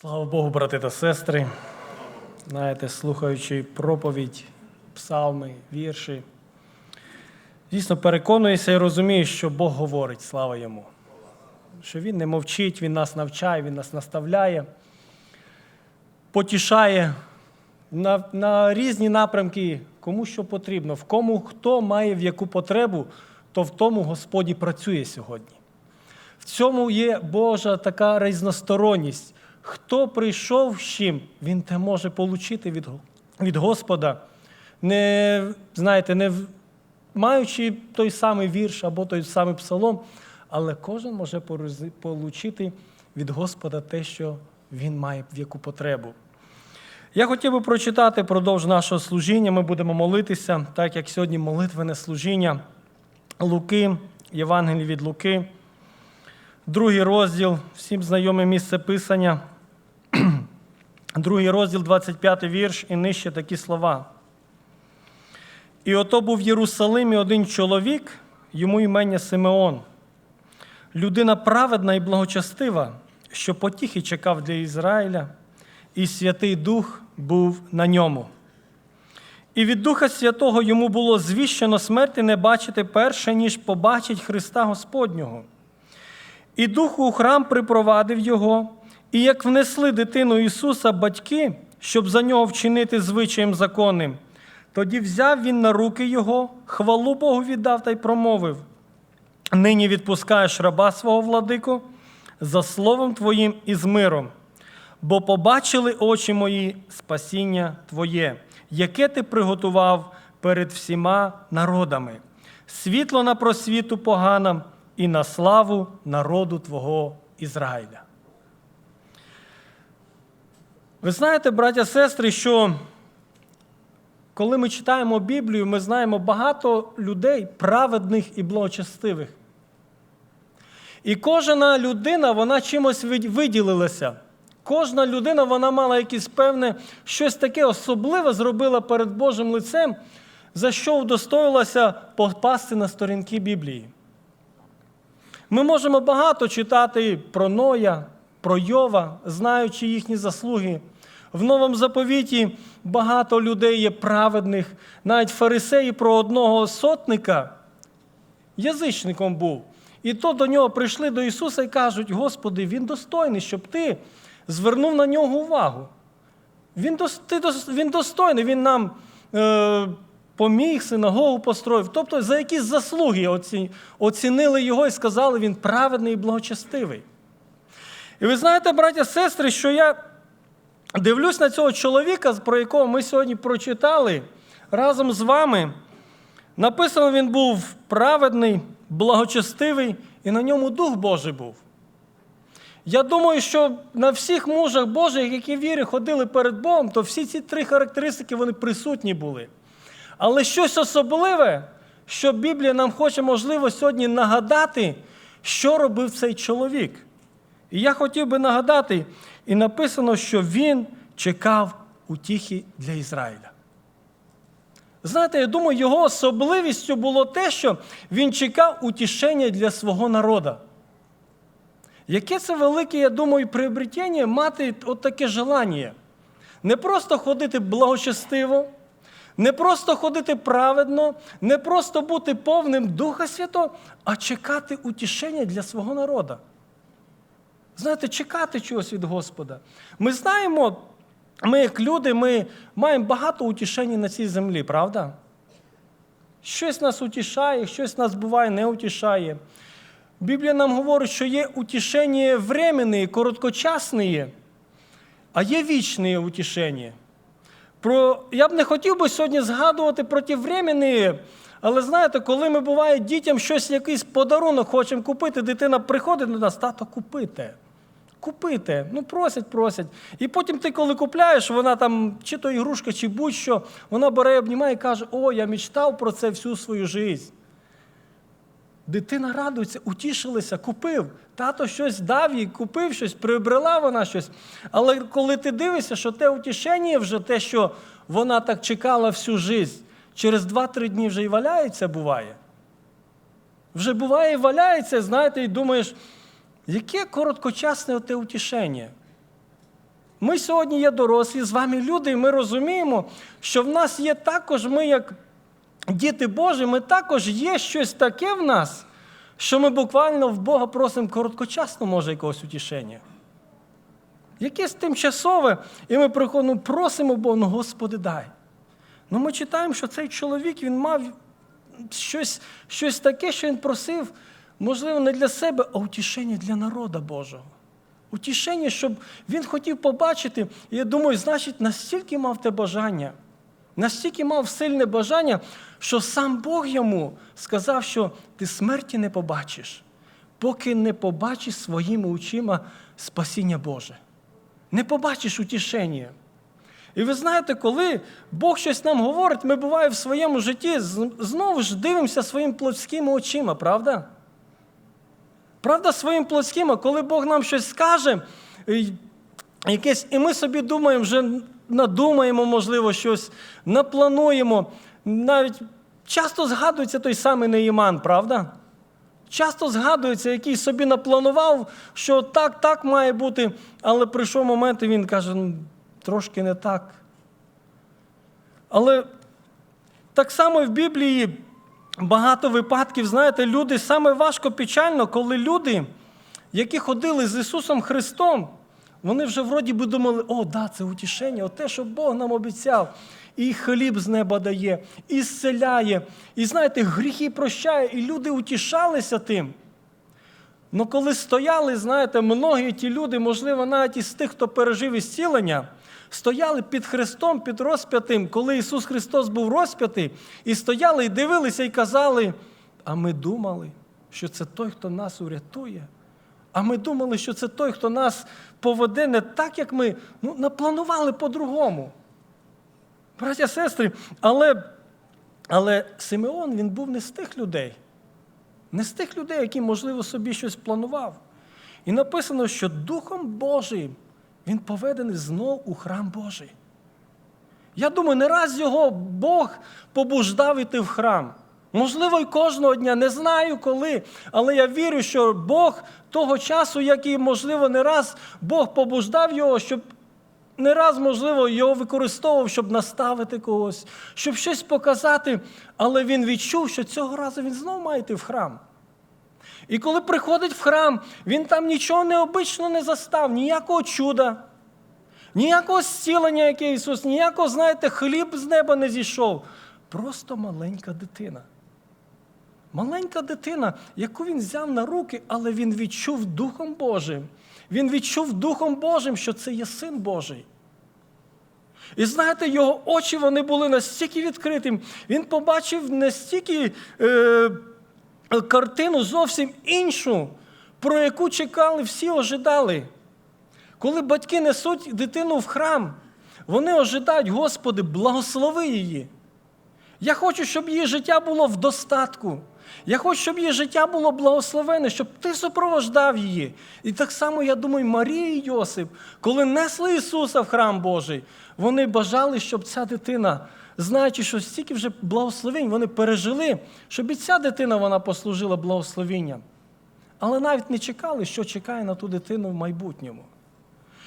Слава Богу, брати та сестри. Знаєте, слухаючи проповідь, псалми, вірші, дійсно переконуюся і розумію, що Бог говорить, слава йому. Що Він не мовчить, Він нас навчає, Він нас наставляє, потішає на, на різні напрямки, кому що потрібно, в кому хто має в яку потребу, то в тому Господь і працює сьогодні. В цьому є Божа така різносторонність. Хто прийшов з чим, він те може отримати від, від Господа, не, знаєте, не маючи той самий вірш або той самий псалом, але кожен може отримати від Господа те, що він має в яку потребу. Я хотів би прочитати продовж нашого служіння. Ми будемо молитися, так як сьогодні молитвене служіння Луки, Євангелії від Луки. Другий розділ, всім знайоме місце Писання. Другий розділ, 25 вірш, і нижче такі слова. І ото був в Єрусалимі один чоловік, йому імення Симеон, людина праведна і благочестива, що потіхи чекав для Ізраїля, і Святий Дух був на ньому. І від Духа Святого йому було звіщено смерти не бачити перше, ніж побачить Христа Господнього. І дух у храм припровадив його, і як внесли дитину Ісуса батьки, щоб за нього вчинити звичаєм законним, тоді взяв він на руки його, хвалу Богу віддав та й промовив: Нині відпускаєш раба свого владику за словом Твоїм і з миром, бо побачили очі мої спасіння Твоє, яке ти приготував перед всіма народами, світло на просвіту поганам і на славу народу Твого Ізраїля. Ви знаєте, браття сестри, що коли ми читаємо Біблію, ми знаємо багато людей праведних і благочестивих. І кожна людина, вона чимось виділилася. Кожна людина вона мала якесь певне щось таке особливе зробила перед Божим лицем, за що удостоїлася попасти на сторінки Біблії. Ми можемо багато читати про Ноя, про Йова, знаючи їхні заслуги. В Новому заповіті багато людей є праведних. Навіть фарисеї про одного сотника язичником був. І то до нього прийшли до Ісуса і кажуть: Господи, Він достойний, щоб ти звернув на нього увагу. Він, ти він достойний, він нам е, поміг, синагогу построїв. Тобто за якісь заслуги оці, оцінили його і сказали, він праведний і благочестивий. І ви знаєте, браття сестри, що я дивлюсь на цього чоловіка, про якого ми сьогодні прочитали разом з вами. Написано, він був праведний, благочестивий, і на ньому Дух Божий був. Я думаю, що на всіх мужах Божих, які в вірі ходили перед Богом, то всі ці три характеристики вони присутні були. Але щось особливе, що Біблія нам хоче, можливо, сьогодні нагадати, що робив цей чоловік. І я хотів би нагадати, і написано, що він чекав утіхи для Ізраїля. Знаєте, я думаю, його особливістю було те, що він чекав утішення для свого народу. Яке це велике, я думаю, приобретення мати от таке желання. Не просто ходити благочестиво, не просто ходити праведно, не просто бути повним Духа Святого, а чекати утішення для свого народу. Знаєте, чекати чогось від Господа. Ми знаємо, ми, як люди, ми маємо багато утішень на цій землі, правда? Щось нас утішає, щось нас буває не утішає. Біблія нам говорить, що є утішення временні, короткочасні, а є вічне утішення. Про... Я б не хотів би сьогодні згадувати про ті временні, але знаєте, коли ми буває дітям щось, якийсь подарунок хочемо купити, дитина приходить до нас, тато, купите. Купите, ну просять, просять. І потім ти, коли купляєш, вона там, чи то ігрушка, чи будь-що, вона бере, обнімає і каже: О, я мечтав про це всю свою життя. Дитина радується, утішилася, купив. Тато щось дав їй, купив щось, приобрела вона щось. Але коли ти дивишся, що те утішення вже те, що вона так чекала всю життя, через 2-3 дні вже і валяється, буває. Вже буває і валяється, знаєте, і думаєш, яке короткочасне те утішення. ми сьогодні є дорослі, з вами люди, і ми розуміємо, що в нас є також, ми, як діти Божі, ми також є щось таке в нас, що ми буквально в Бога просимо короткочасно, може, якогось утішення. Якесь тимчасове, і ми приходимо, ну, просимо Бога, ну Господи, дай. Ну ми читаємо, що цей чоловік він мав щось, щось таке, що він просив, можливо, не для себе, а утішення для народа Божого. Утішення, щоб він хотів побачити. І я думаю, значить, настільки мав те бажання, настільки мав сильне бажання, що сам Бог йому сказав, що ти смерті не побачиш, поки не побачиш своїми очима спасіння Боже. Не побачиш утішення. І ви знаєте, коли Бог щось нам говорить, ми буває в своєму житті знову ж дивимося своїм плотськими очима, правда? Правда, своїм плотським, а коли Бог нам щось скаже, якесь, і ми собі думаємо, вже надумаємо, можливо, щось, наплануємо. Навіть часто згадується той самий Неїман, правда? Часто згадується, який собі напланував, що так, так має бути, але прийшов момент, і він каже, трошки не так. Але так само в Біблії багато випадків, знаєте, люди саме важко печально, коли люди, які ходили з Ісусом Христом, вони вже вроді би думали, о, да, це утішення, о те, що Бог нам обіцяв. І хліб з неба дає, і зцеляє, і знаєте, гріхи прощає, і люди утішалися тим. Ну коли стояли, знаєте, многі ті люди, можливо, навіть із тих, хто пережив ісцілення, стояли під Христом, під розп'ятим, коли Ісус Христос був розп'ятий, і стояли і дивилися, і казали, а ми думали, що це той, хто нас урятує. А ми думали, що це той, хто нас поведе не так, як ми ну, напланували по-другому. Браття, сестри, але але Симеон він був не з тих людей, не з тих людей, які, можливо, собі щось планував. І написано, що Духом Божим він поведений знов у храм Божий. Я думаю, не раз його Бог побуждав іти в храм. Можливо, і кожного дня, не знаю коли, але я вірю, що Бог того часу, як і, можливо, не раз Бог побуждав його, щоб не раз, можливо, його використовував, щоб наставити когось, щоб щось показати, але він відчув, що цього разу він знову має йти в храм. І коли приходить в храм, він там нічого необично не застав, ніякого чуда, ніякого зцілення, яке Ісус, ніякого, знаєте, хліб з неба не зійшов. Просто маленька дитина. Маленька дитина, яку він взяв на руки, але він відчув Духом Божим. Він відчув Духом Божим, що це є син Божий. І знаєте, його очі вони були настільки відкритим. Він побачив настільки е, картину зовсім іншу, про яку чекали, всі ожидали. Коли батьки несуть дитину в храм, вони ожидають, Господи, благослови її. Я хочу, щоб її життя було в достатку. Я хочу, щоб її життя було благословене, щоб ти супровождав її. І так само, я думаю, Марія і Йосип, коли несли Ісуса в храм Божий, вони бажали, щоб ця дитина, знаючи, що стільки вже благословень, вони пережили, щоб і ця дитина вона послужила благословенням. Але навіть не чекали, що чекає на ту дитину в майбутньому.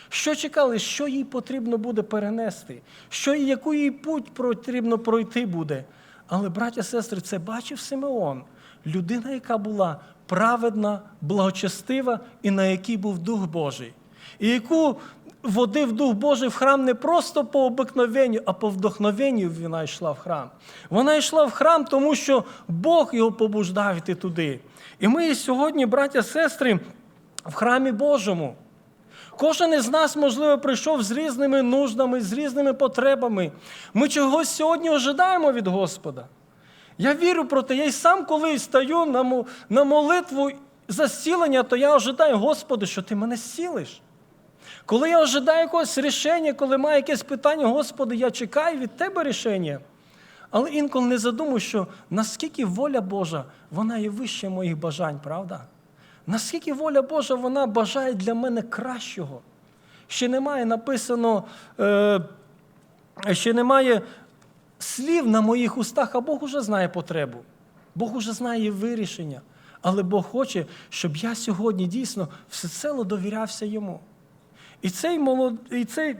Що чекали, що їй потрібно буде перенести, що яку їй путь потрібно пройти буде. Але, браття, сестри, це бачив Симеон, людина, яка була праведна, благочестива і на якій був Дух Божий, і яку водив Дух Божий в храм не просто по обикновенню, а по вдохновенню вона йшла в храм. Вона йшла в храм, тому що Бог його побуждав йти туди. І ми сьогодні, браття, сестри, в храмі Божому. Кожен із нас, можливо, прийшов з різними нуждами, з різними потребами. Ми чогось сьогодні ожидаємо від Господа. Я вірю про те, я й сам, коли стаю на молитву за зцілення, то я ожидаю, Господи, що Ти мене зцілиш. Коли я ожидаю якогось рішення, коли маю якесь питання, Господи, я чекаю від Тебе рішення. Але інколи не задумую, що наскільки воля Божа, вона є вище моїх бажань, правда? Наскільки воля Божа вона бажає для мене кращого? Ще немає написано, е, ще немає слів на моїх устах, а Бог уже знає потребу. Бог уже знає вирішення. Але Бог хоче, щоб я сьогодні дійсно всецело довірявся йому. І цей, молод... і цей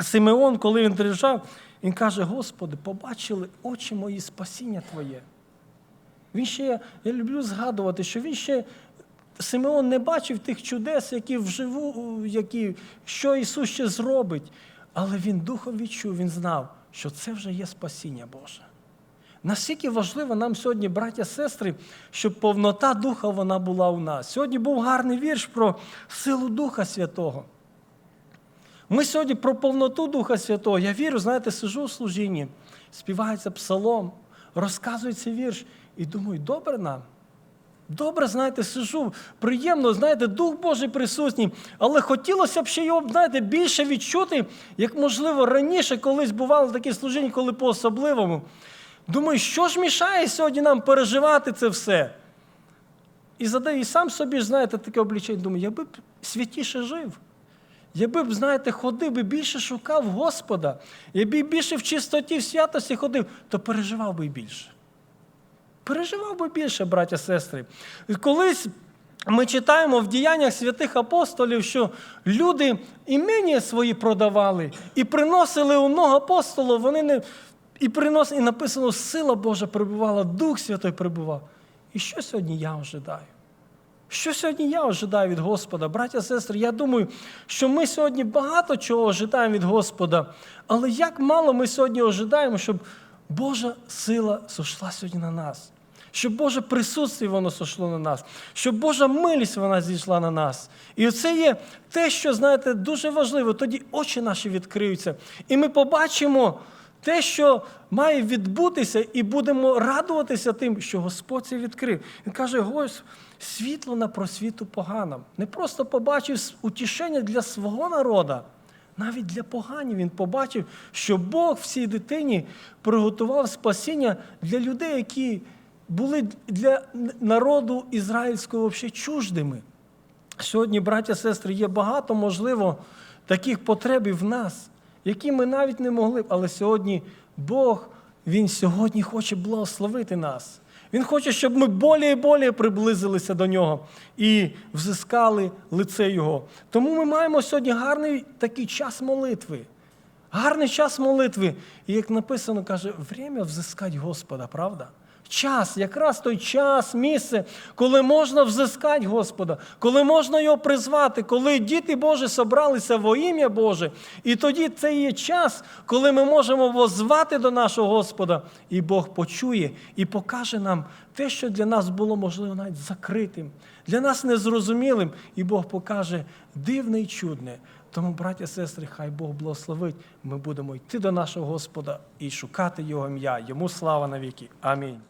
Симеон, коли він приїжджав, він каже: Господи, побачили очі мої спасіння Твоє. Він ще, я люблю згадувати, що він ще Симеон не бачив тих чудес, які вживу, які, що Ісус ще зробить. Але він духом відчув, він знав, що це вже є спасіння Боже. Наскільки важливо нам сьогодні, браття сестри, щоб повнота Духа вона була у нас. Сьогодні був гарний вірш про силу Духа Святого. Ми сьогодні про повноту Духа Святого. Я вірю, знаєте, сижу у служінні, співається псалом, розказується вірш, і думаю, добре нам. Добре, знаєте, сижу, приємно, знаєте, Дух Божий присутній, але хотілося б ще його, знаєте, більше відчути, як, можливо, раніше колись бувало такі служіння, коли по-особливому. Думаю, що ж мішає сьогодні нам переживати це все? І задаю і сам собі, знаєте, таке облічення, думаю, я би святіше жив. Я би б, знаєте, ходив би більше шукав Господа, я би більше в чистоті, в святості ходив, то переживав би більше. Переживав би більше, браття сестри. Колись ми читаємо в діяннях святих апостолів, що люди імені свої продавали і приносили у ногу апостолу, вони не. І приносили, і написано, сила Божа прибувала, Дух Святой прибував. І що сьогодні я ожидаю? Що сьогодні я ожидаю від Господа, браття, сестри? Я думаю, що ми сьогодні багато чого ожидаємо від Господа, але як мало ми сьогодні ожидаємо, щоб Божа сила сошла сьогодні на нас, щоб Боже присутствие воно сошло на нас, щоб Божа милість вона зійшла на нас. І це є те, що, знаєте, дуже важливо. Тоді очі наші відкриються, і ми побачимо. Те, що має відбутися, і будемо радуватися тим, що Господь це відкрив. Він каже, Гось, світло на просвіту поганам. Не просто побачив утішення для свого народу, навіть для поганів він побачив, що Бог в цій дитині приготував спасіння для людей, які були для народу ізраїльського взагалі чуждими. Сьогодні, браття сестри, є багато, можливо, таких потреб і в нас які ми навіть не могли б. Але сьогодні Бог, Він сьогодні хоче благословити нас. Він хоче, щоб ми болі і болі приблизилися до нього і взискали лице Його. Тому ми маємо сьогодні гарний такий час молитви. Гарний час молитви. І як написано, каже, время взискати Господа, правда? Час, якраз той час, місце, коли можна взискати Господа, коли можна його призвати, коли діти Божі собралися во ім'я Боже. І тоді це є час, коли ми можемо возвати до нашого Господа, і Бог почує і покаже нам те, що для нас було, можливо, навіть закритим, для нас незрозумілим, і Бог покаже дивне і чудне. Тому, браття сестри, хай Бог благословить. Ми будемо йти до нашого Господа і шукати Його ім'я. Йому слава навіки. Амінь.